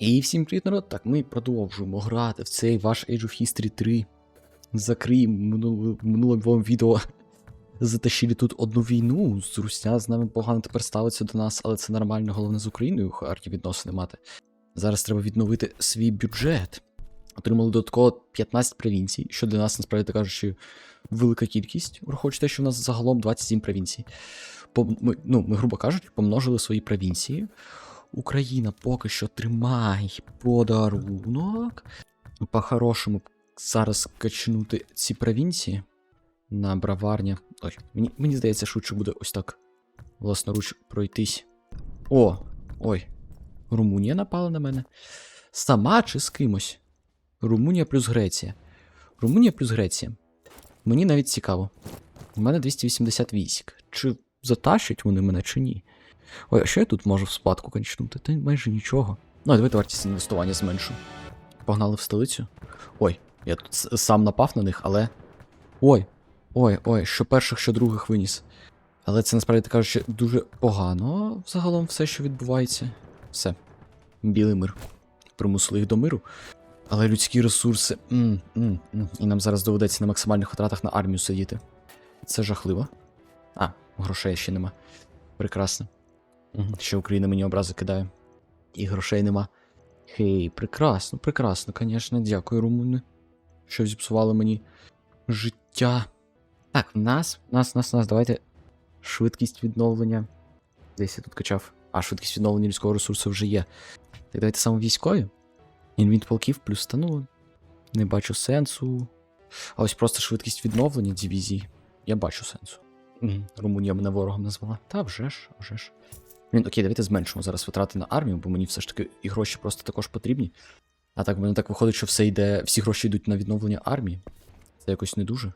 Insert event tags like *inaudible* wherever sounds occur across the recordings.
І всім привіт, народ! Так, ми продовжуємо грати в цей ваш Age of History 3. Закриємо минуле вам відео. Затащили тут одну війну. З Русня з нами погано тепер ставиться до нас, але це нормально, головне з Україною гарні відносини мати. Зараз треба відновити свій бюджет. Отримали додатково 15 провінцій, що для нас, насправді кажучи, велика кількість, враховуючи те, що в нас загалом 27 провінцій. Пом- Ми, ну, ми, грубо кажучи, помножили свої провінції. Україна поки що тримай подарунок. По-хорошому зараз качнути ці провінції на браварня. Ой, мені, мені здається, швидше буде ось так власноруч пройтись. О! Ой. Румунія напала на мене. Сама чи з кимось? Румунія плюс Греція. Румунія плюс Греція. Мені навіть цікаво. У мене 280 військ. Чи затащать вони мене, чи ні? Ой, а що я тут можу в спадку кончнути? Та майже нічого. Ну, а давайте вартість інвестування зменшу. Погнали в столицю. Ой, я тут сам напав на них, але. Ой, ой, ой, що перших, що других виніс. Але це насправді так кажучи, дуже погано загалом все, що відбувається. Все. Білий мир. Примусили їх до миру. Але людські ресурси. м м м І нам зараз доведеться на максимальних витратах на армію сидіти. Це жахливо. А, грошей ще нема. Прекрасно. Ще Україна мені образи кидає. І грошей нема. Хей, прекрасно, прекрасно, звісно, дякую, румуни, що зіпсували мені життя. Так, в нас, в нас, в нас, в нас, давайте. Швидкість відновлення. Десь я тут качав. А, швидкість відновлення людського ресурсу вже є. Так давайте саме військові. Інвінт полків плюс та ну. Не бачу сенсу. А ось просто швидкість відновлення дивізій. Я бачу сенсу. Румунія мене ворогом назвала. Та вже ж, вже ж. Блін, окей, давайте зменшимо зараз витрати на армію, бо мені все ж таки і гроші просто також потрібні. А так в мене так виходить, що все йде, всі гроші йдуть на відновлення армії. Це якось не дуже.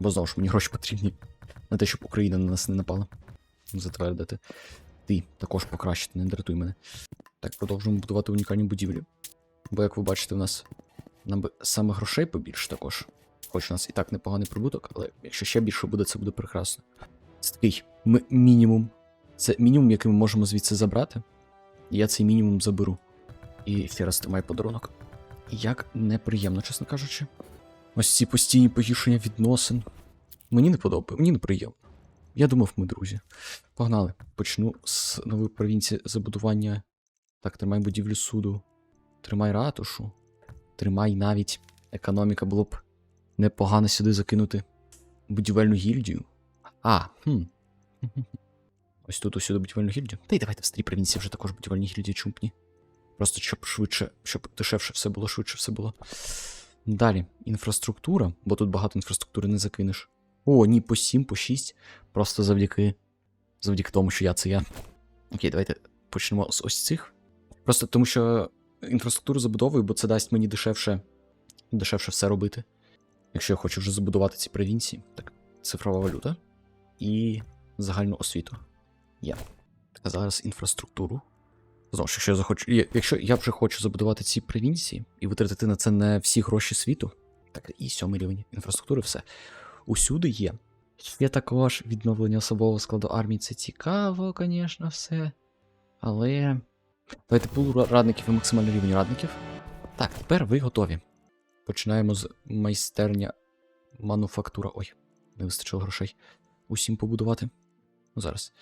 Бо знову ж мені гроші потрібні на те, щоб Україна на нас не напала. Затвердити. Ти також покращити, не дратуй мене. Так, продовжуємо будувати унікальні будівлі. Бо, як ви бачите, в нас нам би саме грошей побільше також. Хоч у нас і так непоганий прибуток, але якщо ще більше буде, це буде прекрасно. Це такий мінімум. Це мінімум, який ми можемо звідси забрати. Я цей мінімум заберу. І ще раз тримай подарунок. Як неприємно, чесно кажучи. Ось ці постійні погіршення відносин. Мені не подобається, мені неприємно. Я думав, ми друзі. Погнали. Почну з нової провінції забудування. Так, тримай будівлю суду. Тримай ратушу. Тримай навіть економіка було б непогано сюди закинути будівельну гільдію. А, хм. Ось тут усюди будівельну гільдію. Та й давайте в старій провінції вже також будівельні гільдії чумпні. Просто щоб швидше, щоб дешевше все було, швидше все було. Далі, інфраструктура, бо тут багато інфраструктури не закинеш. О, ні, по 7, по 6. Просто завдяки. Завдяки тому, що я це я. Окей, давайте почнемо з ось цих. Просто тому що інфраструктуру забудовую, бо це дасть мені дешевше, дешевше все робити. Якщо я хочу вже забудувати ці провінції. Так, цифрова валюта і загальну освіту. А зараз інфраструктуру. Знову ж, якщо я захочу. Якщо я вже хочу забудувати ці провінції і витратити на це не всі гроші світу, так і сьомий рівень інфраструктури, все. Усюди є. Є також відновлення особового складу армії. Це цікаво, звісно, все. Але. Давайте пул радників і максимальний рівень радників. Так, тепер ви готові. Починаємо з майстерня мануфактура. Ой, не вистачило грошей. Усім побудувати. Ну, зараз.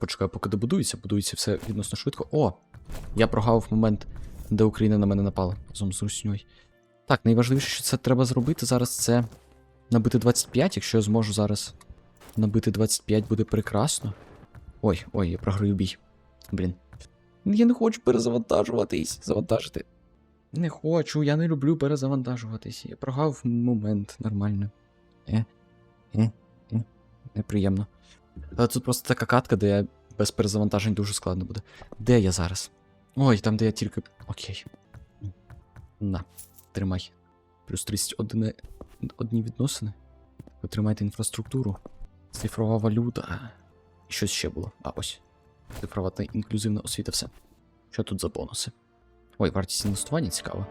Почекаю, поки добудується, будується все відносно швидко. О! Я прогавив момент, де Україна на мене напала разом з Русньою. Так, найважливіше, що це треба зробити зараз, це набити 25. Якщо я зможу зараз набити 25, буде прекрасно. Ой, ой, я програю бій. Блін. Я не хочу перезавантажуватись. Завантажити. Не хочу, я не люблю перезавантажуватись. Я прогав момент нормально. Е, е, е. Неприємно. Але тут просто така катка, де я без перезавантажень дуже складно буде. Де я зараз? Ой, там, де я тільки. Окей. На, тримай. Плюс 31 одні відносини. Отримайте інфраструктуру. Цифрова валюта. І щось ще було. А ось. Цифрова та інклюзивна освіта, все. Що тут за бонуси? Ой, вартість інвестування цікава.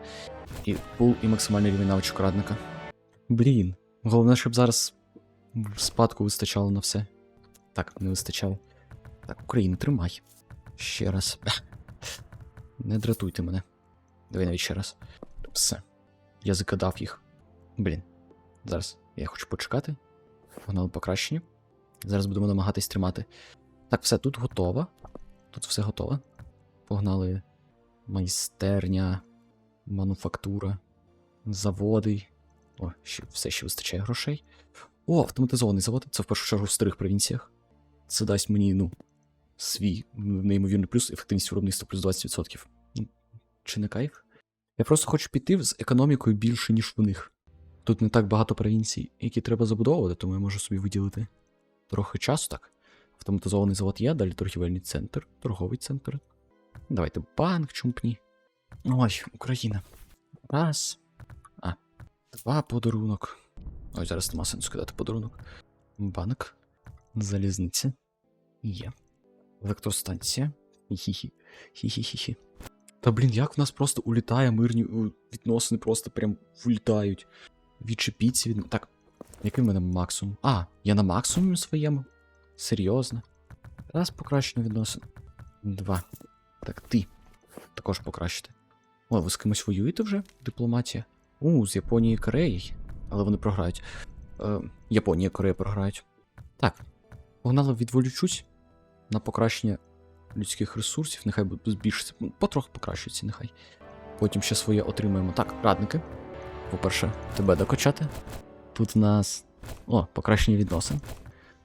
І пул, і максимальний рівень навичок радника. Блін. Головне, щоб зараз спадку вистачало на все. Так, не вистачало. Так, Україну, тримай. Ще раз. Не дратуйте мене. Давай навіть ще раз. Все. Я закидав їх. Блін. Зараз я хочу почекати. Погнали покращення. Зараз будемо намагатись тримати. Так, все, тут готово. Тут все готове. Погнали майстерня, мануфактура, заводи. О, ще, все ще вистачає грошей. О, автоматизований завод. Це в першу чергу в старих провінціях. Це дасть мені, ну, свій неймовірний плюс, ефективність виробництва плюс 20%. Ну, Чи не кайф? Я просто хочу піти з економікою більше, ніж в них. Тут не так багато провінцій, які треба забудовувати, тому я можу собі виділити трохи часу так. Автоматизований завод є, далі торгівельний центр, торговий центр. Давайте банк чумпні. Ой, Україна. Раз. А, два подарунок. Ой, зараз нема сенсу кидати подарунок. Банк. Залізниця. Є. Електростанція. Хі-хі. Хі-хі-хі-хі. Та блін, як в нас просто улітає мирні відносини, просто прям улітають. Відчепіться від. Так, який в мене максимум? А, я на максимумі своєму. Серйозно. Раз покращення відносин. Два. Так, ти. Також покращити. О, ви з кимось воюєте вже? Дипломатія. У, з Японією і Кореєю. Але вони програють. Е, Японія і Корея програють. Так. Погнали відволічусь на покращення людських ресурсів. Нехай буде збільшиться. Ну, Потроху покращується, нехай. Потім ще своє отримаємо. Так, радники. По-перше, тебе докачати. Тут в нас. О, покращення відносин.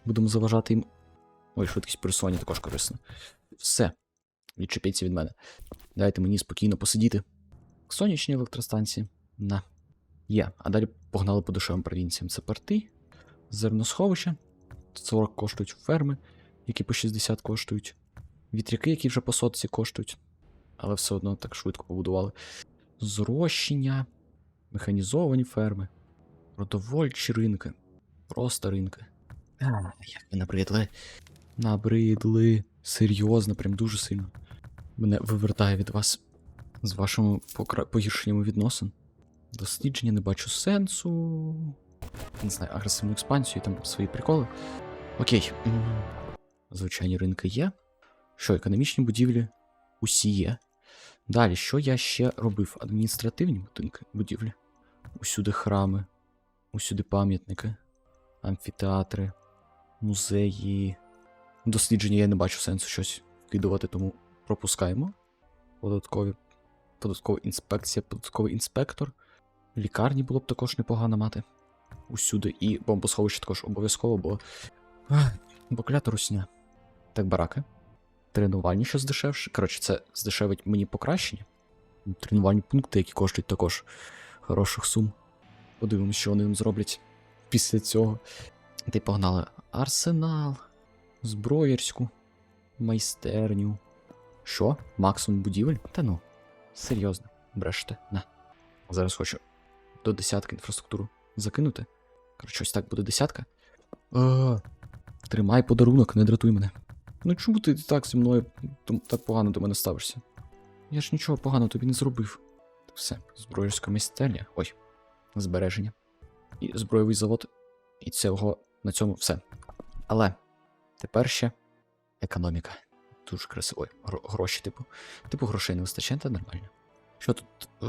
Будемо заважати їм. Ой, швидкість пересування також корисно. Все. Відчепіться від мене. Дайте мені спокійно посидіти. Сонячні електростанції. На. Є. А далі погнали по дешевим провінціям. Це порти, зерносховища. 40 коштують ферми, які по 60 коштують. Вітряки, які вже по сотці коштують. Але все одно так швидко побудували. Зрощення, механізовані ферми, продовольчі ринки. Просто ринки. А, як ви набридли. Набридли. Серйозно, прям дуже сильно. Мене вивертає від вас з вашими покра... погіршеннями відносин. Дослідження не бачу сенсу. Не знаю, агресивну експансію, там свої приколи. Окей. Звичайні ринки є. Що, економічні будівлі? Усі є. Далі, що я ще робив? Адміністративні будинки, будівлі. Усюди храми, усюди пам'ятники, амфітеатри, музеї. Дослідження я не бачу сенсу щось вкидувати, тому пропускаємо. Податкові, податкова інспекція, податковий інспектор. Лікарні було б також непогано мати. Усюди. І бомбосховище також обов'язково, бо. Бо клята русня. Так, бараки. Тренувальні що здешевше. Коротше, це здешевить мені покращення. Тренувальні пункти, які коштують також хороших сум. Подивимось, що вони нам зроблять після цього. Ти погнали арсенал, зброярську, майстерню. Що? Максимум будівель? Та ну, серйозно, бреште, на. Зараз хочу до десятки інфраструктуру закинути. Коротше, ось так буде десятка. А, тримай подарунок, не дратуй мене. Ну чому ти так зі мною так погано до мене ставишся? Я ж нічого поганого тобі не зробив. Все, зброярська майстерня. Ой, збереження. І збройовий завод. І цього на цьому все. Але тепер ще економіка. Дуже красиво. Ой, гроші, типу. Типу грошей не вистачає, та нормально. Що тут? Е,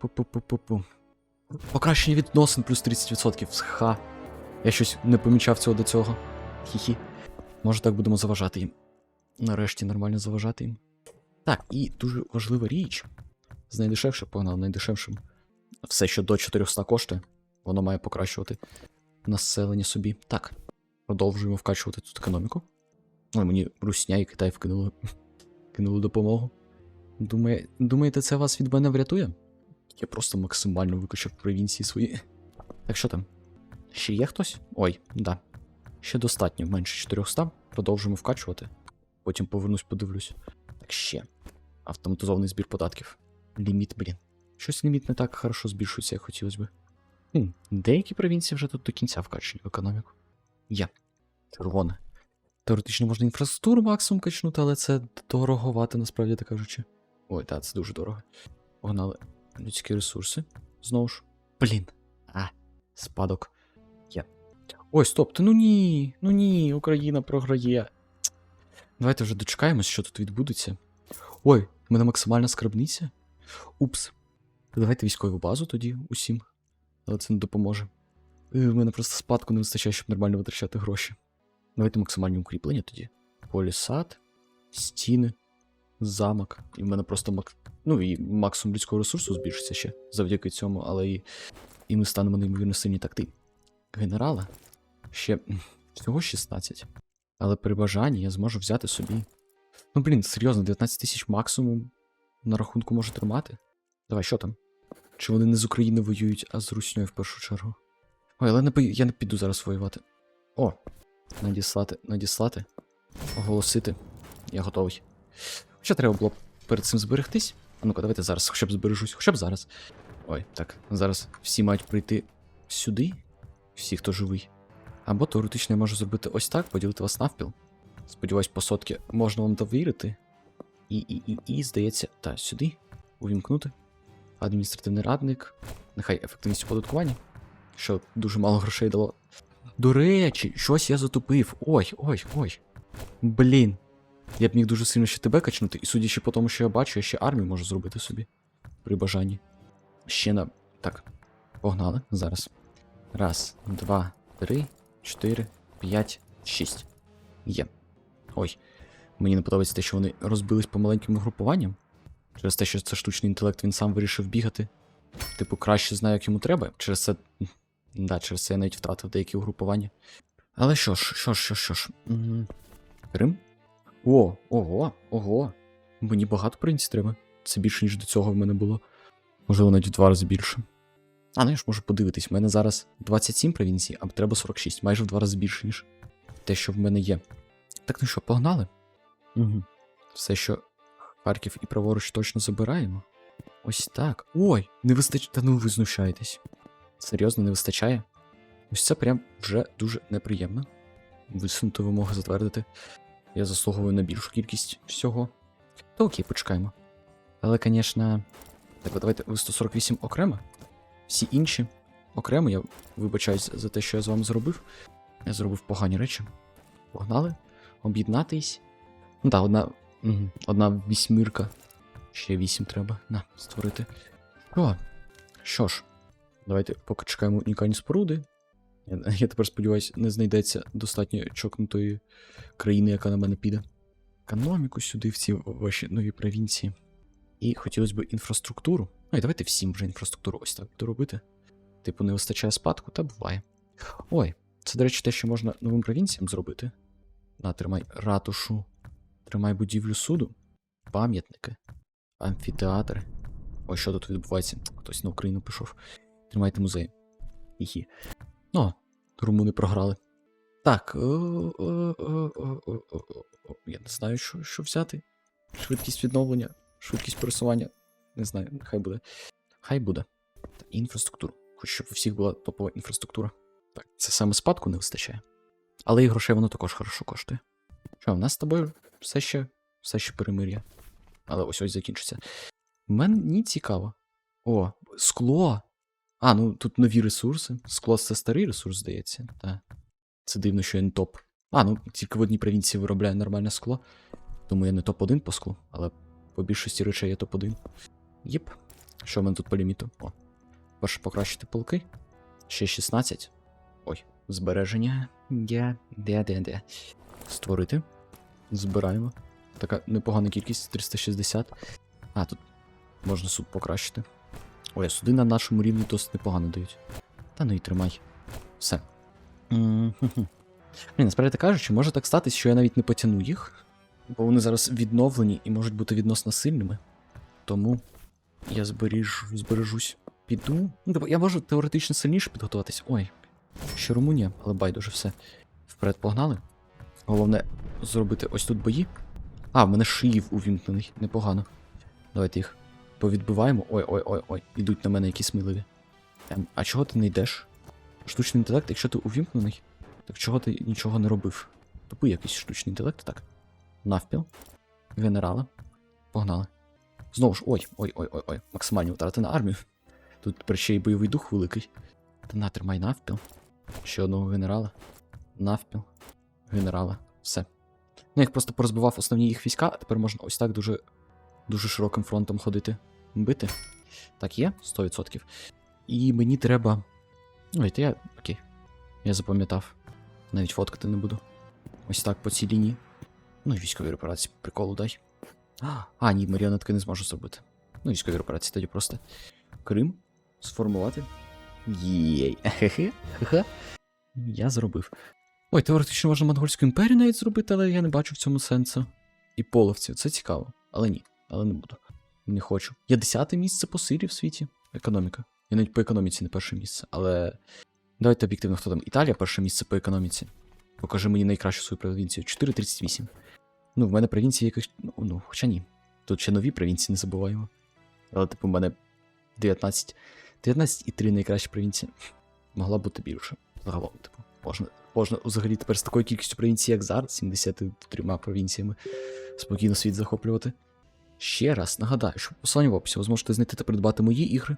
Пу-пу-пу-пу-пу. Покращення відносин плюс 30%. Ха. Я щось не помічав цього до цього. Хі-хі. Може так будемо заважати їм. Нарешті нормально заважати їм. Так, і дуже важлива річ. З найдешевше погнав, найдешевшим. Все, що до 400 коштує, воно має покращувати населення собі. Так, продовжуємо вкачувати тут економіку. Ой, мені Русня і Китай вкинули, *laughs* кинули допомогу. Думає, думаєте, це вас від мене врятує? Я просто максимально викачав провінції свої. Так що там? Ще є хтось? Ой, да. Ще достатньо, менше 400. Продовжуємо вкачувати. Потім повернусь, подивлюсь. Так ще. Автоматизований збір податків. Ліміт, блін. Щось ліміт не так хорошо збільшується, як хотілося би. Хм, деякі провінції вже тут до кінця вкачені в економіку. Є. Червоне. Теоретично можна інфраструктуру максимум качнути, але це дороговато, насправді так кажучи. Ой, так, це дуже дорого. Погнали. Людські ресурси. Знову ж. Блін. А, спадок. Є. Ой, стоп, та ну ні. Ну ні, Україна програє. Давайте вже дочекаємось, що тут відбудеться. Ой, в мене максимальна скарбниця. Упс. Давайте військову базу тоді усім. Але це не допоможе. Е, В мене просто спадку не вистачає, щоб нормально витрачати гроші. Давайте максимальні укріплення тоді. Полісад, стіни, замок. І в мене просто мак... ну, і максимум людського ресурсу збільшиться ще завдяки цьому, але і, і ми станемо неймовірно сильні такти. Генерала ще всього 16. Але при бажанні я зможу взяти собі. Ну, блін, серйозно, 19 тисяч максимум на рахунку може тримати. Давай, що там? Чи вони не з України воюють, а з Русньою в першу чергу? Ой, але не пої- я не піду зараз воювати. О, надіслати, надіслати, оголосити. Я готовий. Хоча треба було перед цим зберегтись. Ну-ка, давайте зараз, хоча б збережусь, хоча б зараз. Ой, так, зараз всі мають прийти сюди, всі, хто живий. Або теоретично я можу зробити ось так, поділити вас навпіл. Сподіваюсь, по сотки можна вам довірити. І, і, і, і, здається, та, сюди. Увімкнути. Адміністративний радник. Нехай ефективність оподаткування. Що дуже мало грошей дало. До речі, щось я затупив. Ой, ой, ой. Блін. Я б міг дуже сильно ще тебе качнути, і судячи по тому, що я бачу, я ще армію можу зробити собі. При бажанні. Ще на. Так. Погнали зараз. Раз, два, три, чотири, п'ять, шість. Є. Ой. Мені не подобається те, що вони розбились по маленьким групуванням. Через те, що це штучний інтелект, він сам вирішив бігати. Типу, краще знає, як йому треба. Через це. *laughs* Да, через це я навіть втратив деякі угрупування. Але що ж, що ж, що ж, що ж. Крим? О, ого, ого. Мені багато провінцій треба. Це більше, ніж до цього в мене було. Можливо, навіть в два рази більше. А, ну я ж можу подивитись, в мене зараз 27 провінцій, а треба 46, майже в два рази більше, ніж те, що в мене є. Так ну що, погнали? Угу. Все, що Харків і праворуч точно забираємо. Ось так. Ой, не вистачає. Та ну ви знущаєтесь. Серйозно, не вистачає? Ось це прям вже дуже неприємно. Висунути вимоги затвердити. Я заслуговую на більшу кількість всього. Та окей, почекаємо. Але, звісно. Так, давайте ви 148 окремо. Всі інші окремо, я вибачаюсь за те, що я з вами зробив. Я зробив погані речі. Погнали. Об'єднатись. Ну так, одна. Одна вісьмірка. Ще вісім треба. На, створити. О, що ж, давайте поки чекаємо унікальні споруди. *laughs* Я, тепер сподіваюся, не знайдеться достатньо чокнутої країни, яка на мене піде. Економіку сюди, в ці ваші нові провінції. І хотілося б інфраструктуру. І давайте всім вже інфраструктуру ось так буду робити. Типу, не вистачає спадку, та буває. Ой, це, до речі, те, що можна новим провінціям зробити. На, тримай ратушу, тримай будівлю суду, пам'ятники, амфітеатри. Ой, що тут відбувається? Хтось на Україну пішов. Тримайте музей. Хі-хі. Ну, румуни програли. Так. е, е, е, Я не знаю, що, що взяти. Швидкість відновлення, швидкість пересування. Не знаю, хай буде. Хай буде. Та інфраструктуру. Хоч щоб у всіх була топова інфраструктура. Так, це саме спадку не вистачає. Але і грошей воно також хорошо коштує. Що, в нас з тобою все ще все ще перемир'я. Але ось ось закінчиться. Мені цікаво. О, скло. А, ну тут нові ресурси. Скло це старий ресурс, здається. Та. Це дивно, що я не топ. А, ну тільки в одній провінції виробляє нормальне скло. Тому я не топ-1 по склу, але по більшості речей я топ-1. Єп. Що в мене тут по ліміту? О. Перше покращити полки. Ще 16. Ой, збереження. Де, де, де, де. Створити. Збираємо. Така непогана кількість 360. А, тут можна суд покращити. Ой, а суди на нашому рівні досить непогано дають. Та ну і тримай. Все. Блін, насправді кажучи, може так статись, що я навіть не потягну їх, бо вони зараз відновлені і можуть бути відносно сильними. Тому я зберіж, збережусь. Піду. Ну, типу, я можу теоретично сильніше підготуватись. Ой, ще Румунія, але байдуже все. Вперед погнали. Головне зробити ось тут бої. А, в мене шиїв увімкнений, непогано. Давайте їх повідбиваємо. Ой-ой-ой-ой, ідуть на мене якісь миливі. Ем, а чого ти не йдеш? Штучний інтелект, якщо ти увімкнений, так чого ти нічого не робив? Тупий якийсь штучний інтелект, так. Навпіл. Генерала. Погнали. Знову ж, ой, ой, ой, ой, ой. Максимальні втрати на армію. Тут тепер ще й бойовий дух великий. Та на, тримай навпіл. Ще одного генерала. Навпіл. Генерала. Все. Ну, їх просто порозбивав основні їх війська, а тепер можна ось так дуже дуже широким фронтом ходити. Бити. Так, є? 100%. І мені треба. Ой, то я. Окей. Я запам'ятав. Навіть фоткати не буду. Ось так по цій лінії. Ну військові репарації приколу дай. А, ні, маріонетки не зможу зробити. Ну, військові репарації тоді просто. Крим сформувати. Єй. Хе-хе. Я зробив. Ой, теоретично можна монгольську імперію навіть зробити, але я не бачу в цьому сенсу. І половців, це цікаво. Але ні, але не буду. Не хочу. Я десяте місце по силі в світі. Економіка. Я навіть по економіці не перше місце, але. Давайте об'єктивно, хто там. Італія перше місце по економіці. Покажи мені найкращу свою провінцію. 4,38. Ну, в мене провінції якось. Ну, ну, хоча ні. Тут ще нові провінції не забуваємо. Але, типу, в мене 19. 19 і 3 найкращі провінції. Могла бути більше. Загалом, типу, можна, можна взагалі тепер з такою кількістю провінцій, як зараз, 73 провінціями, спокійно світ захоплювати. Ще раз нагадаю, що посилання в описі ви зможете знайти та придбати мої ігри,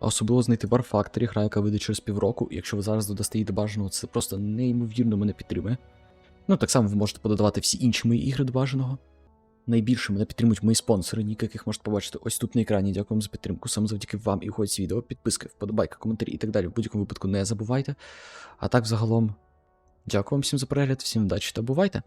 а особливо знайти War Factory, гра, яка вийде через півроку, і якщо ви зараз додасте її до бажаного, це просто неймовірно мене підтримує. Ну, так само ви можете подавати всі інші мої ігри до бажаного. Найбільше мене підтримують мої спонсори, ніки яких можете побачити ось тут на екрані. Дякую вам за підтримку. Саме завдяки вам і входять відео, підписки, вподобайки, коментарі і так далі. В будь-якому випадку не забувайте. А так, загалом, дякую вам всім за перегляд, всім вдачі та бувайте!